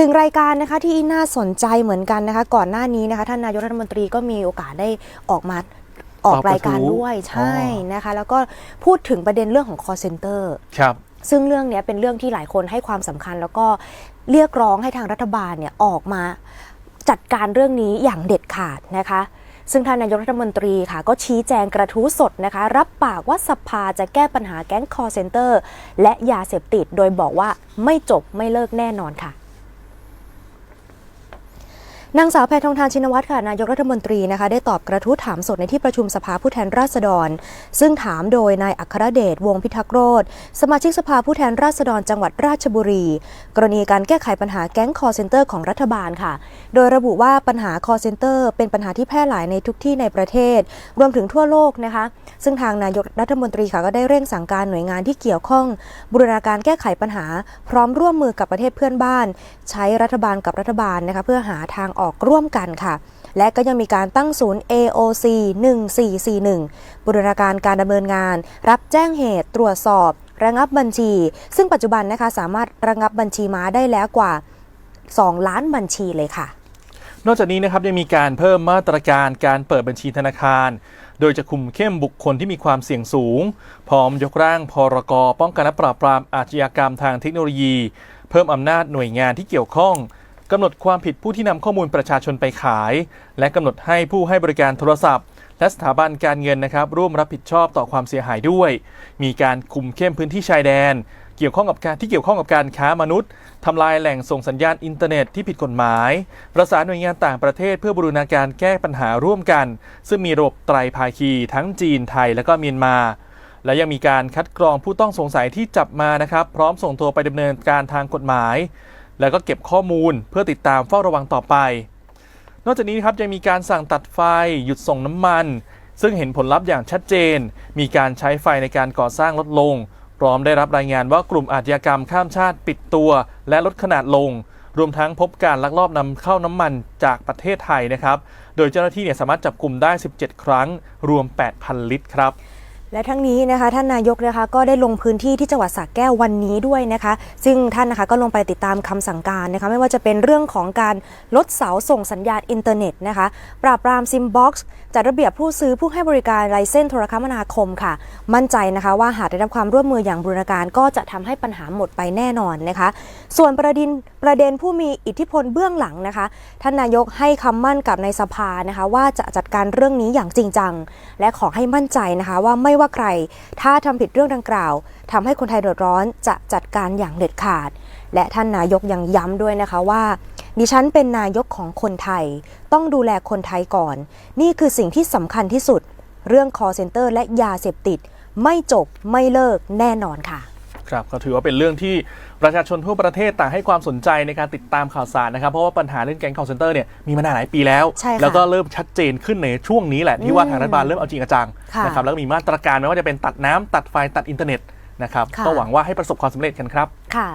หนึ่งรายการนะคะที่น่าสนใจเหมือนกันนะคะ ก่อนหน้านี้นะคะท่านนายกรัฐมนตรีก็มีโอกาสได้ออกมาออกออกกระทู้รายการด้วยใช่อ๋อนะคะ แล้วก็พูดถึงประเด็นเรื่องของ call center ครับซึ่งเรื่องเนี้ยเป็นเรื่องที่หลายคนให้ความสำคัญ แล้วก็เรียกร้องให้ทางรัฐบาลเนี่ยออกมาจัดการเรื่องนี้อย่างเด็ดขาดนะคะ ซึ่งท่านนายกรัฐมนตรีค่ะ ก็ชี้แจงกระทู้สดนะคะ รับปากว่าสภาจะแก้ปัญหาแก๊ง call center และยาเสพติดโดยบอกว่าไม่จบไม่เลิกแน่นอนค่ะ นางสาวแพทองทานชินวัตรค่ะนายกรัฐมนตรีนะคะได้ตอบกระทู้ถามสดในที่ประชุมสภาผู้แทนราษฎร ซึ่งถามโดยนายอัครเดชวงพิทักษ์โรธสมาชิกสภาผู้แทนราษฎรจังหวัดราชบุรี กรณีการแก้ไขปัญหาแก๊งคอร์เซนเตอร์ของรัฐบาลค่ะ โดยระบุว่าปัญหาคอร์เซนเตอร์เป็นปัญหาที่แพร่หลายในทุกที่ในประเทศ รวมถึงทั่วโลกนะคะ ซึ่งทางนายกรัฐมนตรีค่ะก็ได้เร่งสั่งการหน่วยงานที่เกี่ยวข้อง บูรณาการแก้ไขปัญหา พร้อมร่วมมือกับประเทศเพื่อนบ้าน ใช้รัฐบาลกับรัฐบาลนะคะเพื่อหาทางออกร่วมกันค่ะ และก็ยังมีการตั้งศูนย์ AOC 1441บูรณาการการดำเนินงาน รับแจ้งเหตุ ตรวจสอบ ระงับบัญชี ซึ่งปัจจุบันนะคะสามารถระงับบัญชีม้าได้แล้วกว่า 2 ล้านบัญชีเลยค่ะ นอกจากนี้นะครับยังมีการเพิ่มมาตรการการเปิดบัญชีธนาคาร โดยจะคุมเข้มบุคคลที่มีความเสี่ยงสูง พร้อมยกร่างพรกป้องกันและปราบปรามอาชญากรรมทางเทคโนโลยี เพิ่มอำนาจหน่วยงานที่เกี่ยวข้อง กำหนดความผิดผู้ที่นำข้อมูลประชาชนไปขาย และกำหนดให้ผู้ให้บริการโทรศัพท์ และสถาบันการเงินนะครับ ร่วมรับผิดชอบต่อความเสียหายด้วย มีการคุมเข้มพื้นที่ชายแดน เกี่ยวข้องกับการที่เกี่ยวข้องกับการค้ามนุษย์ทำลายแหล่งส่งสัญญาณอินเทอร์เน็ตที่ผิดกฎหมาย ประสานหน่วยงานต่างประเทศเพื่อบูรณาการแก้ปัญหาร่วมกัน ซึ่งมีระบบไตรภาคีทั้งจีนไทยและก็เมียนมาและยังมีการคัดกรองผู้ต้องสงสัยที่จับมานะครับ พร้อมส่งตัวไปดำเนินการทางกฎหมาย แล้วก็เก็บข้อมูลเพื่อติดตามเฝ้าระวังต่อไป นอกจากนี้ครับยังมีการสั่งตัดไฟ หยุดส่งน้ำมัน ซึ่งเห็นผลลัพธ์อย่างชัดเจน มีการใช้ไฟในการก่อสร้างลดลง พร้อมได้รับรายงานว่ากลุ่มอาชญากรรมข้ามชาติปิดตัว และลดขนาดลง รวมทั้งพบการลักลอบนำเข้าน้ำมันจากประเทศไทยนะครับ โดยเจ้าหน้าที่เนี่ยสามารถจับกลุ่มได้ 17 ครั้ง รวม 8,000 ลิตรครับ และทั้งนี้นะคะท่านนายกนะคะก็ได้ลงพื้นที่ที่จังหวัดสระแก้ววันนี้ด้วยนะคะ ซึ่งท่านนะคะก็ลงไปติดตามคำสั่งการนะคะไม่ว่าจะเป็นเรื่องของการลดเสาส่งสัญญาณอินเทอร์เน็ตนะคะ ปราบปรามซิมบ็อกซ์จัดระเบียบผู้ซื้อผู้ให้บริการไลเซนโทรคมนาคมค่ะ มั่นใจนะคะว่าหากได้รับความร่วมมืออย่างบูรณาการก็จะทำให้ปัญหาหมดไปแน่นอนนะคะ ส่วนประเด็นประเด็นผู้มีอิทธิพลเบื้องหลังนะคะ ท่านนายกให้คำมั่นกับในสภานะคะ ว่าจะจัดการเรื่องนี้อย่างจริงจัง และขอให้มั่นใจนะคะว่าไม่ว่าใคร ถ้าทำผิดเรื่องดังกล่าวทำให้คนไทยเดือดร้อนจะจัดการอย่างเด็ดขาด และท่านนายกยังย้ำด้วยนะคะว่า ดิฉันเป็นนายกของคนไทย ต้องดูแลคนไทยก่อน นี่คือสิ่งที่สำคัญที่สุด เรื่องคอเซ็นเตอร์และยาเสพติด ไม่จบไม่เลิกแน่นอนค่ะ ครับก็ถือว่าเป็นเรื่องที่ประชาชนทั่วประเทศต่างให้ความสนใจในการติดตามข่าวสารนะครับ เพราะว่าปัญหาเรื่องแก๊ง call center เนี่ยมีมานานหลายปีแล้ว ใช่ค่ะแล้วก็เริ่มชัดเจนขึ้นในช่วงนี้แหละที่ว่าทางรัฐบาลเริ่มเอาจริงเอาจังค่ะนะครับแล้วก็มีมาตรการไม่ว่าจะเป็นตัดน้ำตัดไฟตัดอินเทอร์เน็ตนะครับค่ะ ก็หวังว่าให้ประสบความสำเร็จกันครับ ค่ะ